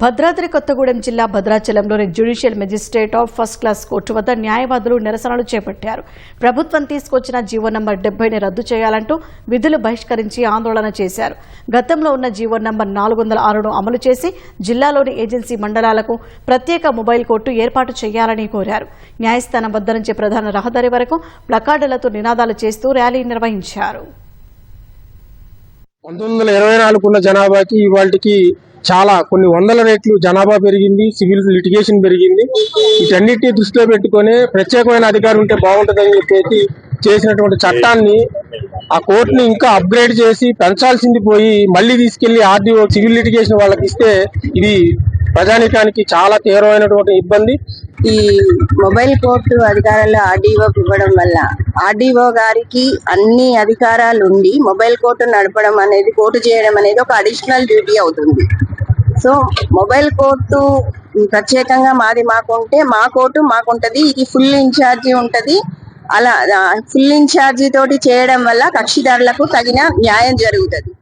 భద్రాద్రి కొత్తగూడెం జిల్లా భద్రాచలంలోని judicial magistrate of first class court వద్ద న్యాయవాదులు నిరసనలు చేపట్టారు. ప్రభుత్వం తీసుకొచ్చిన జీవో నంబర్ డెబ్బైని రద్దు చేయాలంటూ విధులు బహిష్కరించి ఆందోళన చేశారు. గతంలో ఉన్న జీవో నంబర్ నాలుగు వందల ఆరును అమలు చేసి జిల్లాలోని ఏజెన్సీ మండలాలకు ప్రత్యేక మొబైల్ కోర్టు ఏర్పాటు చేయాలని కోరారు. న్యాయస్థానం వద్ద నుంచి ప్రధాన రహదారి వరకు ప్లకార్డులతో నినాదాలు చేస్తూ ర్యాలీ నిర్వహించారు. పంతొమ్మిది వందల ఇరవై జనాభాకి ఇవాళకి చాలా కొన్ని వందల రెట్లు జనాభా పెరిగింది సివిల్ లిటిగేషన్ పెరిగింది. వీటన్నిటిని దృష్టిలో పెట్టుకొని ప్రత్యేకమైన అధికారం ఉంటే బాగుంటుందని చెప్పేసి చేసినటువంటి చట్టాన్ని ఆ కోర్టుని ఇంకా అప్గ్రేడ్ చేసి పెంచాల్సింది పోయి మళ్ళీ తీసుకెళ్ళి ఆర్డీఓ సివిల్ లిటిగేషన్ వాళ్ళకి ఇస్తే ఇది ప్రజానికానికి చాలా తీవ్రమైనటువంటి ఇబ్బంది. ఈ మొబైల్ కోర్టు అధికారంలో ఆర్డీఓకి ఇవ్వడం వల్ల ఆర్డీఓ గారికి అన్ని అధికారాలు ఉండి మొబైల్ కోర్టు నడపడం అనేది కోర్టు చేయడం అనేది ఒక అడిషనల్ డ్యూటీ అవుతుంది. సో మొబైల్ కోర్టు ప్రత్యేకంగా మాది మాకుంటే మా కోర్టు మాకుంటది ఇది ఫుల్ ఇన్ఛార్జి ఉంటది. అలా ఫుల్ ఇన్ఛార్జి తోటి చేయడం వల్ల కక్షిదారులకు తగిన న్యాయం జరుగుతుంది.